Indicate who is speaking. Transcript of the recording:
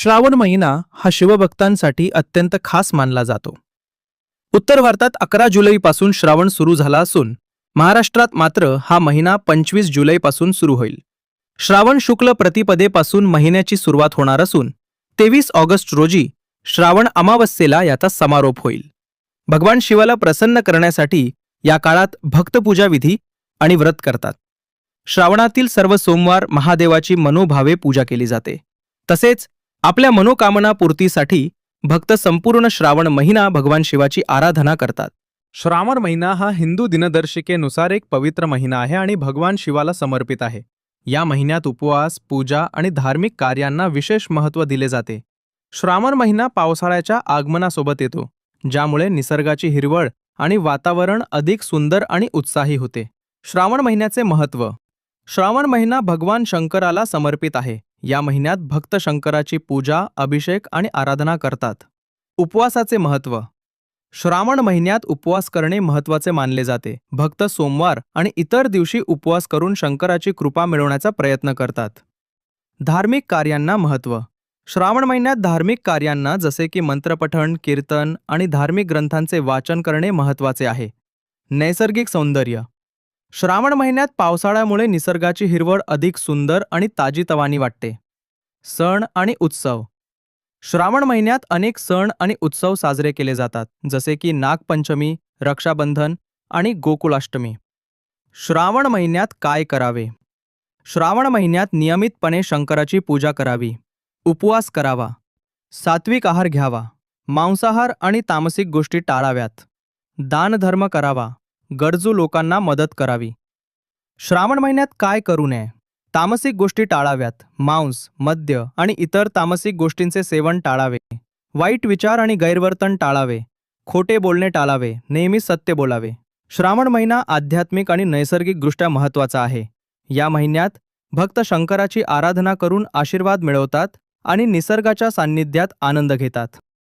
Speaker 1: श्रावण महिना हा शिवभक्तांसाठी अत्यंत खास मानला जातो. उत्तर भारतात अकरा जुलैपासून श्रावण सुरू झाला असून महाराष्ट्रात मात्र हा महिना पंचवीस जुलैपासून सुरू होईल. श्रावण शुक्ल प्रतिपदेपासून महिन्याची सुरुवात होणार असून तेवीस ऑगस्ट रोजी श्रावण अमावस्येला याचा समारोप होईल. भगवान शिवाला प्रसन्न करण्यासाठी या काळात भक्तपूजा विधी आणि व्रत करतात. श्रावणातील सर्व सोमवार महादेवाची मनोभावे पूजा केली जाते. तसेच आपल्या मनोकामना पूर्तीसाठी भक्त संपूर्ण श्रावण महिना भगवान शिवाची आराधना करतात.
Speaker 2: श्रावण महिना हा हिंदू दिनदर्शिकेनुसार एक पवित्र महिना आहे आणि भगवान शिवाला समर्पित आहे. या महिन्यात उपवास पूजा आणि धार्मिक कार्यांना विशेष महत्त्व दिले जाते. श्रावण महिना पावसाळ्याच्या आगमनासोबत येतो ज्यामुळे निसर्गाची हिरवळ आणि वातावरण अधिक सुंदर आणि उत्साही होते. श्रावण महिन्याचे महत्त्व. श्रावण महिना भगवान शंकराला समर्पित आहे. या महिन्यात भक्त शंकराची पूजा अभिषेक आणि आराधना करतात. उपवासाचे महत्त्व. श्रावण महिन्यात उपवास करणे महत्त्वाचे मानले जाते. भक्त सोमवार आणि इतर दिवशी उपवास करून शंकराची कृपा मिळवण्याचा प्रयत्न करतात. धार्मिक कार्यांना महत्त्व. श्रावण महिन्यात धार्मिक कार्यांना जसे की मंत्रपठण कीर्तन आणि धार्मिक ग्रंथांचे वाचन करणे महत्त्वाचे आहे. नैसर्गिक सौंदर्य. श्रावण महिन्यात पावसाळ्यामुळे निसर्गाची हिरवळ अधिक सुंदर आणि ताजीतवानी वाटते. सण आणि उत्सव. श्रावण महिन्यात अनेक सण आणि उत्सव साजरे केले जातात जसे की नागपंचमी रक्षाबंधन आणि गोकुळाष्टमी. श्रावण महिन्यात काय करावे? श्रावण महिन्यात नियमितपणे शंकराची पूजा करावी. उपवास करावा. सात्विक आहार घ्यावा. मांसाहार आणि तामसिक गोष्टी टाळाव्यात. दानधर्म करावा. गरजू लोकांना मदत करावी. श्रावण महिन्यात काय करू नये? तामसिक गोष्टी टाळाव्यात. मांस मद्य आणि इतर तामसिक गोष्टींचे सेवन टाळावे. वाईट विचार आणि गैरवर्तन टाळावे. खोटे बोलणे टाळावे. नेहमी सत्य बोलावे. श्रावण महिना आध्यात्मिक आणि नैसर्गिकदृष्ट्या महत्त्वाचा आहे. या महिन्यात भक्त शंकराची आराधना करून आशीर्वाद मिळवतात आणि निसर्गाच्या सान्निध्यात आनंद घेतात.